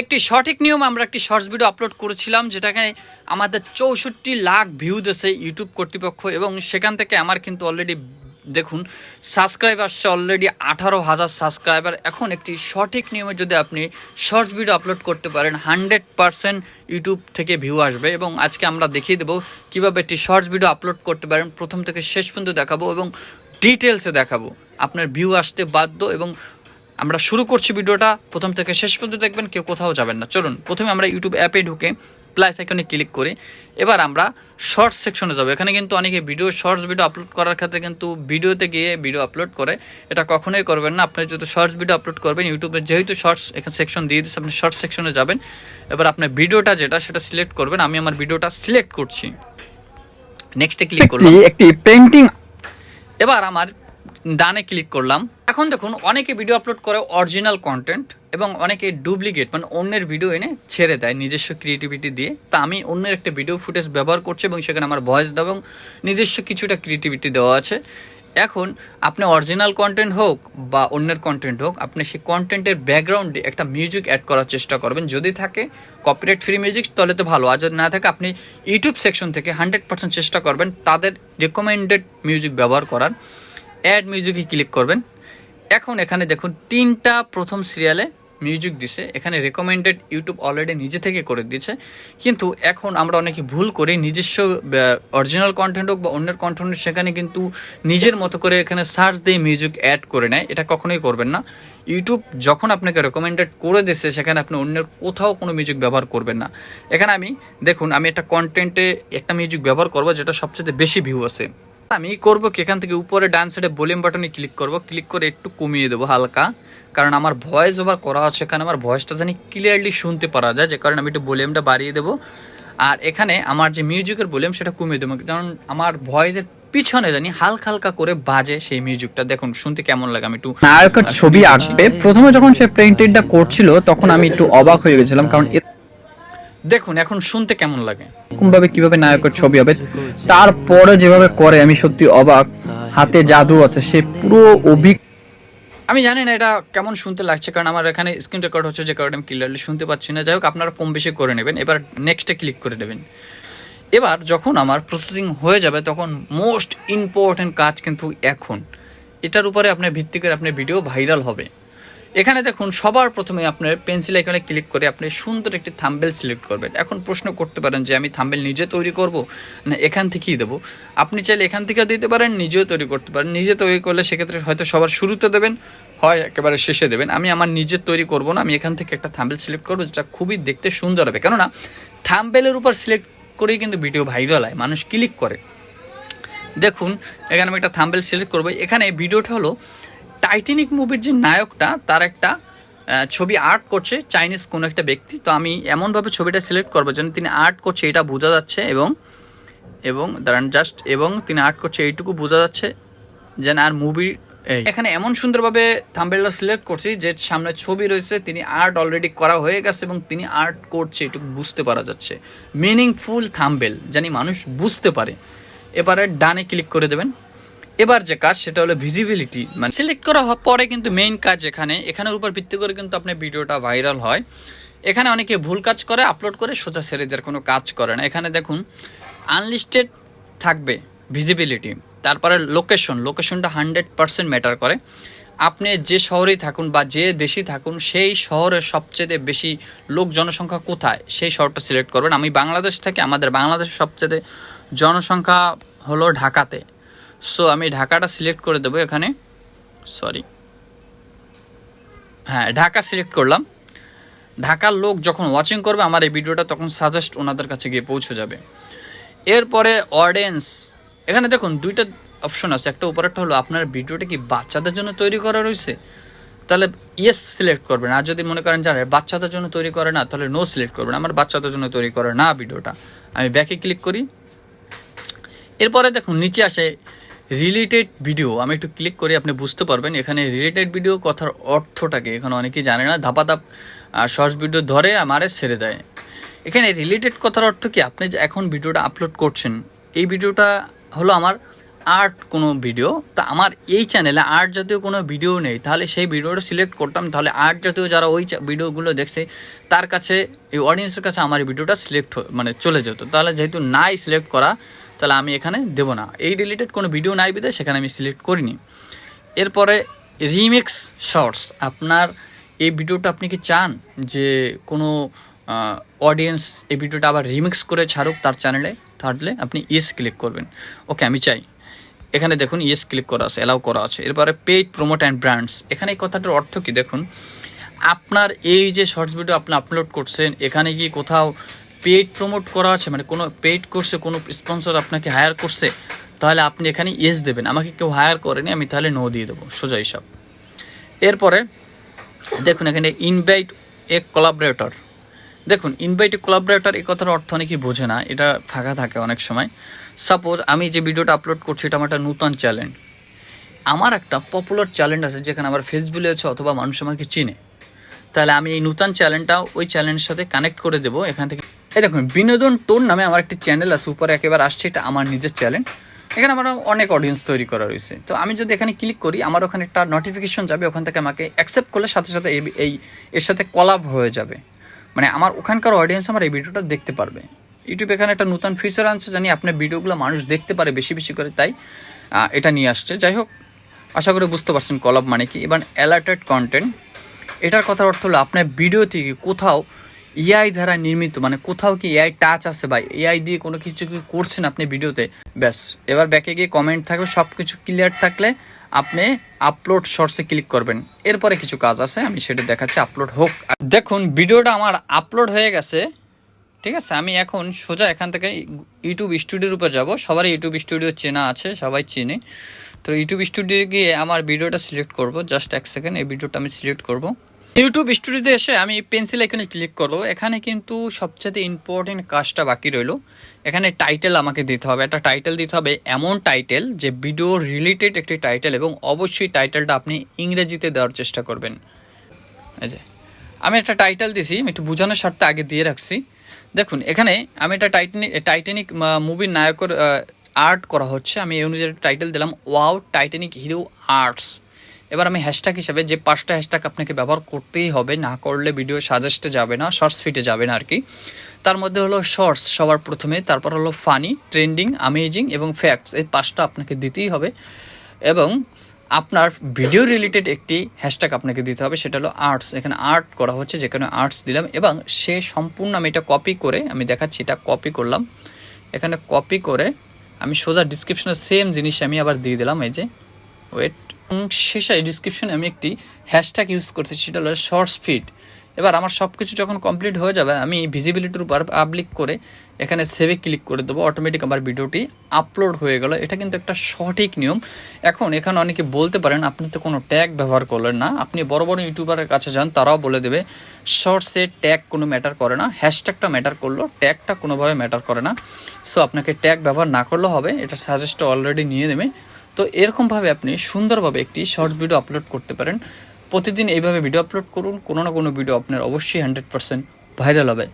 একটি সঠিক নিয়ম আমরা একটি শর্টস ভিডিও আপলোড করেছিলাম, যেটাকে আমাদের চৌষট্টি লাখ ভিউ দেশে ইউটিউব কর্তৃপক্ষ এবং সেখান থেকে আমার কিন্তু অলরেডি দেখুন সাবস্ক্রাইব আসছে অলরেডি আঠারো হাজার সাবস্ক্রাইবার এখন একটি সঠিক নিয়মে যদি আপনি শর্টস ভিডিও আপলোড করতে পারেন হান্ড্রেড পারসেন্ট ইউটিউব থেকে ভিউ আসবে এবং আজকে আমরা দেখিয়ে দেবো কীভাবে একটি শর্টস ভিডিও আপলোড করতে পারেন। প্রথম থেকে শেষ পর্যন্ত দেখাবো এবং ডিটেলসে দেখাবো। আপনার ভিউ আসতে বাধ্য এবং আমরা শুরু করছি ভিডিওটা। প্রথম থেকে শেষ পর্যন্ত দেখবেন কেউ কোথাও যাবেন না। চলুন প্রথমে আমরা ইউটিউব অ্যাপে ঢুকে প্লাস এখানে ক্লিক করে। এবার আমরা শর্টস সেকশনে যাব। এখানে কিন্তু অনেকে ভিডিও শর্টস ভিডিও আপলোড করার ক্ষেত্রে কিন্তু ভিডিওতে গিয়ে ভিডিও আপলোড করে। এটা কখনোই করবেন না। আপনি যেহেতু শর্টস ভিডিও আপলোড করবেন ইউটিউবে যেহেতু শর্টস এখানে সেকশন দিয়ে দিচ্ছে আপনি শর্টস সেকশনে যাবেন। এবার আপনার ভিডিওটা যেটা সেটা সিলেক্ট করবেন। আমি আমার ভিডিওটা সিলেক্ট করছি। নেক্সটে ক্লিক করলাম। একটি একটি পেন্টিং এবার আমার ডানে ক্লিক করলাম। এখন দেখুন, অনেকে ভিডিও আপলোড করে অরিজিনাল কন্টেন্ট এবং অনেকে ডুপ্লিকেট মানে অন্যের ভিডিও এনে ছেড়ে দেয় নিজস্ব ক্রিয়েটিভিটি দিয়ে। তা আমি অন্যের একটা ভিডিও ফুটেজ ব্যবহার করছি এবং সেখানে আমার ভয়েস দেওয়া এবং নিজস্ব কিছুটা ক্রিয়েটিভিটি দেওয়া আছে। এখন আপনি অরিজিনাল কন্টেন্ট হোক বা অন্যের কন্টেন্ট হোক, আপনি সেই কন্টেন্টের ব্যাকগ্রাউন্ডে একটা মিউজিক অ্যাড করার চেষ্টা করবেন। যদি থাকে কপিরাইট ফ্রি মিউজিক তাহলে তো ভালো। আর যদি না থাকে, আপনি ইউটিউব সেকশন থেকে হান্ড্রেড পার্সেন্ট চেষ্টা করবেন তাদের রেকমেন্ডেড মিউজিক ব্যবহার করার। অ্যাড মিউজিকে ক্লিক করবেন। এখন এখানে দেখুন, তিনটা প্রথম সিরিয়ালে মিউজিক দিছে। এখানে রেকমেন্ডেড ইউটিউব অলরেডি নিজে থেকে করে দিয়েছে। কিন্তু এখন আমরা অনেকে ভুল করি, নিজস্ব অরিজিনাল কন্টেন্ট হোক বা অন্যের কন্টেন্ট সেখানে কিন্তু নিজের মতো করে এখানে সার্চ দিয়ে মিউজিক অ্যাড করে নেয়। এটা কখনোই করবেন না। ইউটিউব যখন আপনাকে রেকমেন্ডেড করে দিচ্ছে সেখানে আপনি অন্যের কোথাও কোনো মিউজিক ব্যবহার করবেন না। এখানে আমি, দেখুন, আমি একটা কন্টেন্টে একটা মিউজিক ব্যবহার করব, যেটা সবচেয়ে বেশি ভিউ আছে। আমি করব কি? এখান থেকে উপরে ডান সাইডে ভলিউম বাটনে ক্লিক করব। ক্লিক করে একটু কমিয়ে দেবো হালকা। কারণ আমার ভয়েস ওভার করা হচ্ছে এখানে। আমার ভয়েসটা জানি ক্লিয়ারলি শুনতে পারা যায়। যে কারণে আমি একটু ভলিউমটা বাড়িয়ে দেবো। আর এখানে আমার যে মিউজিকের ভলিউম সেটা কমিয়ে দেবো। কারণ আমার ভয়েসের পিছনে জানি হালকা হালকা করে বাজে সেই মিউজিকটা দেখুন শুনতে কেমন লাগে? আমি একটু নায়কের ছবি আঁকবে প্রথমে যখন সে পেন্টিংটা করছিল তখন আমি একটু অবাক হয়ে গেছিলাম। কারণ দেখুন এখন শুনতে কেমন লাগে? এরকম ভাবে কীভাবে নায়কের ছবি হবে তারপরে যেভাবে করে আমি সত্যি অবাক। হাতে জাদু আছে সে পুরো অভিজ্ঞ আমি জানি না এটা কেমন শুনতে লাগছে কারণ আমার এখানে স্ক্রিন রেকর্ড হচ্ছে যে কারণে আমি ক্লিয়ারলি শুনতে পাচ্ছি না। যাই হোক আপনারা কম বেশি করে নেবেন এবার নেক্সটে ক্লিক করে দেবেন এবার যখন আমার প্রসেসিং হয়ে যাবে তখন মোস্ট ইম্পর্টেন্ট কাজ কিন্তু এখন। এটার উপরে আপনার ভিত্তি করে আপনার ভিডিও ভাইরাল হবে। এখানে দেখুন, সবার প্রথমে আপনার পেন্সিল আইকনে ক্লিক করে আপনি সুন্দর একটি থাম্বেল সিলেক্ট করবেন। এখন প্রশ্ন করতে পারেন যে আমি থাম্বেল নিজে তৈরি করব না এখান থেকেই দেবো? আপনি চাইলে এখান থেকেও দিতে পারেন, নিজেও তৈরি করতে পারেন। নিজে তৈরি করলে সেক্ষেত্রে হয়তো সবার শুরুতে দেবেন, হয় একেবারে শেষে দেবেন। আমি আমার নিজের তৈরি করব না, আমি এখান থেকে একটা থাম্বেল সিলেক্ট করব, যেটা খুবই দেখতে সুন্দর হবে। কেননা থাম্বেলের উপর সিলেক্ট করেই কিন্তু ভিডিও ভাইরাল হয়, মানুষ ক্লিক করে। দেখুন, এখানে আমি একটা থাম্বেল সিলেক্ট করব। এখানে ভিডিওটা হলো টাইটানিক মুভির যে নায়কটা, তার একটা ছবি আর্ট করছে চাইনিজ কোনো একটা ব্যক্তি। তো আমি এমনভাবে ছবিটা সিলেক্ট করব যেন তিনি আর্ট করছে, এটা বোঝা যাচ্ছে এবং এবং দাঁড়ান জাস্ট এবং তিনি আর্ট করছে এইটুকু বোঝা যাচ্ছে যেন আর মুভি এখানে এমন সুন্দরভাবে থাম্বেলটা সিলেক্ট করছি যে সামনে ছবি রয়েছে, তিনি আর্ট অলরেডি করা হয়ে গেছে এবং তিনি আর্ট করছে, এটুকু বুঝতে পারা যাচ্ছে। মিনিংফুল থাম্বেল জানি মানুষ বুঝতে পারে। এবারে ডানে ক্লিক করে দেবেন। এবার যে কাজ, সেটা হলো ভিজিবিলিটি মানে সিলেক্ট করা পরে কিন্তু মেইন কাজ এখানে। এখানের উপর ভিত্তি করে কিন্তু আপনার ভিডিওটা ভাইরাল হয়। এখানে অনেকে ভুল কাজ করে আপলোড করে সোজা ছেড়ে দেওয়ার কোনো কাজ করে না। এখানে দেখুন আনলিস্টেড থাকবে ভিজিবিলিটি তারপরে লোকেশন লোকেশনটা হান্ড্রেড পার্সেন্ট ম্যাটার করে। আপনি যে শহরেই থাকুন বা যে দেশেই থাকুন, সেই শহরের সবচেয়ে বেশি লোক জনসংখ্যা কোথায়? সেই শহরটা সিলেক্ট করবেন। আমি বাংলাদেশ থেকে, আমাদের বাংলাদেশের সবচেয়ে জনসংখ্যা হলো ঢাকাতে। সো আমি ঢাকাটা সিলেক্ট করে দেবো এখানে। সরি হ্যাঁ ঢাকা সিলেক্ট করলাম। ঢাকার লোক যখন ওয়াচিং করবে, আমার এই ভিডিওটা তখন সাজেস্ট ওনাদের কাছে গিয়ে পৌঁছে যাবে। এরপরে অডিয়েন্স এখানে দেখুন, দুইটা অপশন আছে। একটা উপরেরটা হলো, আপনার ভিডিওটা কি বাচ্চাদের জন্য তৈরি করা রয়েছে? তাহলে ইয়েস সিলেক্ট করবেন। আর যদি মনে করেন জানেন বাচ্চাদের জন্য তৈরি করে না, তাহলে নো সিলেক্ট করবেন। আমার বাচ্চাদের জন্য তৈরি করে না ভিডিওটা আমি ব্যাকে ক্লিক করি। এরপরে দেখুন, নিচে আসে রিলেটেড ভিডিও আমি একটু ক্লিক করে আপনি বুঝতে পারবেন, এখানে রিলেটেড ভিডিও কথার অর্থটাকে, এখানে অনেকেই জানে না ধাপা ধাপ শর্টস ভিডিও ধরে আমারে ছেড়ে দেয়। এখানে রিলেটেড কথার অর্থ কি? আপনি যে এখন ভিডিওটা আপলোড করছেন, এই ভিডিওটা হলো আমার আর্ট কোনো ভিডিও তা আমার এই চ্যানেলে আর্ট জাতীয় কোনো ভিডিও নেই, তাহলে সেই ভিডিওটা সিলেক্ট করতাম, তাহলে আর্ট জাতীয় যারা ওই ভিডিওগুলো দেখছে, তার কাছে, এই অডিয়েন্সের কাছে আমার ভিডিওটা সিলেক্ট মানে চলে যেত। তাহলে যেহেতু নাই সিলেক্ট করা তাহলে আমি এখানে দেবো না। এই রিলেটেড কোনো ভিডিও নাই বিদায় সেখানে আমি সিলেক্ট করিনি। এরপরে রিমিক্স শর্টস আপনার এই ভিডিওটা আপনি কি চান যে কোনো অডিয়েন্স এই ভিডিওটা আবার রিমিক্স করে ছাড়ুক তার চ্যানেলে থাকলে আপনি ইয়েস ক্লিক করবেন। ওকে, আমি চাই। এখানে দেখুন ইয়েস ক্লিক করা আছে অ্যালাউ করা আছে। এরপরে পেইড প্রমোট অ্যান্ড ব্র্যান্ডস এখানে এই কথাটার অর্থ কি দেখুন? আপনার এই যে শর্টস ভিডিও আপনি আপলোড করছেন, এখানে কি কোথাও পেইড প্রমোট করা আছে মানে কোনো পেইড করছে, কোনো স্পন্সর আপনাকে হায়ার করছে, তাহলে আপনি এখানে ইয়েস দেবেন। আমাকে কেউ হায়ার করেনি, আমি তাহলে নো দিয়ে দেবো, সোজা হিসাব। এরপরে দেখুন এখানে ইনভাইট এ কোলাবরেটর দেখুন ইনভাইট এ কোলাবরেটর এই কথার অর্থ অনেকেই বোঝে না, এটা ফাঁকা থাকে অনেক সময়। সাপোজ আমি যে ভিডিওটা আপলোড করছি, এটা আমার একটা নূতন চ্যালেঞ্জ আমার একটা পপুলার চ্যালেঞ্জ আছে, যেখানে আমার ফেসবুকে আছে অথবা মানুষ আমাকে চিনে। তাহলে আমি এই নূতন চ্যানেলটা ওই চ্যানেলের সাথে কানেক্ট করে দেবো, এখান থেকে এই দেখুন, বিনোদন তোর নামে আমার একটি চ্যানেল আছে, উপরে একেবারে আসছে, এটা আমার নিজের চ্যানেল এখানে আমার অনেক অডিয়েন্স তৈরি করা রয়েছে। তো আমি যদি এখানে ক্লিক করি, আমার ওখানে একটা নোটিফিকেশন যাবে, ওখান থেকে আমাকে অ্যাকসেপ্ট করলে সাথে সাথে এই এর সাথে কলাব হয়ে যাবে। মানে আমার ওখানকার অডিয়েন্স আমার এই ভিডিওটা দেখতে পারবে। ইউটিউব এখানে একটা নতুন ফিচার আনছে, জানি আপনার ভিডিওগুলো মানুষ দেখতে পারে বেশি বেশি করে, তাই এটা নিয়ে আসছে। যাই হোক, আশা করি বুঝতে পারছেন কলাব মানে কি। এবার অ্যালার্টেড কন্টেন্ট এটার কথার অর্থ হলো আপনার ভিডিও থেকে কোথাও এআই দ্বারা নির্মিত মানে কোথাও কি এআই টাচ আছে বা এআই দিয়ে কোনো কিছু কি করছেন আপনি ভিডিওতে? ব্যাস, এবার ব্যাকে গিয়ে কমেন্ট থাকবে সব কিছু ক্লিয়ার থাকলে আপনি আপলোড শর্টসে ক্লিক করবেন। এরপরে কিছু কাজ আছে, আমি সেটা দেখাচ্ছি আপলোড হোক। দেখুন, ভিডিওটা আমার আপলোড হয়ে গেছে, ঠিক আছে? আমি এখন সোজা এখান থেকে ইউটিউব স্টুডিওর উপর যাব। সবারই ইউটিউব স্টুডিও চেনা আছে, সবাই চেনে। তো ইউটিউব স্টুডিও গিয়ে আমার ভিডিওটা সিলেক্ট করব জাস্ট এক সেকেন্ড এই ভিডিওটা আমি সিলেক্ট করব। ইউটিউব স্টুডিওতে এসে আমি পেন্সিল এখানে ক্লিক করব। এখানে কিন্তু সবচেয়ে ইম্পর্টেন্ট কাজটা বাকি রইল। এখানে টাইটেল আমাকে দিতে হবে। একটা টাইটেল দিতে হবে এমন টাইটেল যে ভিডিও রিলেটেড একটি টাইটেল এবং অবশ্যই টাইটেলটা আপনি ইংরেজিতে দেওয়ার চেষ্টা করবেন। আমি একটা টাইটেল দিছি একটু বোঝানোর স্বার্থে আগে দিয়ে রাখছি। দেখুন, এখানে আমি একটা টাইটানিক টাইটানিক মুভির নায়কের আর্ট করা হচ্ছে। আমি এই অনুযায়ী টাইটেল দিলাম ওয়াও টাইটানিক হিরো আর্টস এবার আমি হ্যাশট্যাগ হিসাবে যে পাঁচটা হ্যাশট্যাগ আপনাকে ব্যবহার করতেই হবে, না করলে ভিডিও সাজেস্টে যাবে না শর্টস ফিটে যাবে না আর কি। তার মধ্যে হলো শর্টস সবার প্রথমে, তারপর হলো ফানি ট্রেন্ডিং আমেজিং এবং ফ্যাক্টস এই পাঁচটা আপনাকে দিতেই হবে। এবং আপনার ভিডিও রিলেটেড একটি হ্যাশট্যাগ আপনাকে দিতে হবে, সেটা হলো আর্টস এখানে আর্ট করা হচ্ছে, যেখানে আর্টস দিলাম এবং সে সম্পূর্ণ আমি এটা কপি করে, আমি দেখাচ্ছি, এটা কপি করলাম। এখানে কপি করে আমি সোজা ডিসক্রিপশনে সেম জিনিস আমি আবার দিয়ে দিলাম, এই যে ওয়েট শেষে ডিসক্রিপশনে আমি একটি হ্যাশট্যাগ ইউজ করছি, সেটা হলো শর্টস ফিড এবার আমার সব কিছু যখন কমপ্লিট হয়ে যাবে, আমি ভিজিবিলিটির উপর পাবলিক করে এখানে সেভে ক্লিক করে দেবো অটোমেটিক আমার ভিডিওটি আপলোড হয়ে গেল। এটা কিন্তু একটা সঠিক নিয়ম। এখন এখানে অনেকে বলতে পারেন, আপনি তো কোনো ট্যাগ ব্যবহার করলেন না। আপনি বড় বড় ইউটিউবারের কাছে যান, তারাও বলে দেবে শর্টসে ট্যাগ কোনো ম্যাটার করে না। হ্যাশট্যাগটা ম্যাটার করল ট্যাগটা কোনোভাবে ম্যাটার করে না। সো আপনাকে ট্যাগ ব্যবহার না করলেও হবে। এটা সাজেস্ট অলরেডি নিয়ে নেবে। তো এরকমভাবে আপনি সুন্দরভাবে একটি শর্ট ভিডিও আপলোড করতে পারেন। প্রতিদিন এইভাবে ভিডিও আপলোড করুন, কোনো না কোনো ভিডিও আপনার অবশ্যই হান্ড্রেড পার্সেন্ট ভাইরাল হবে।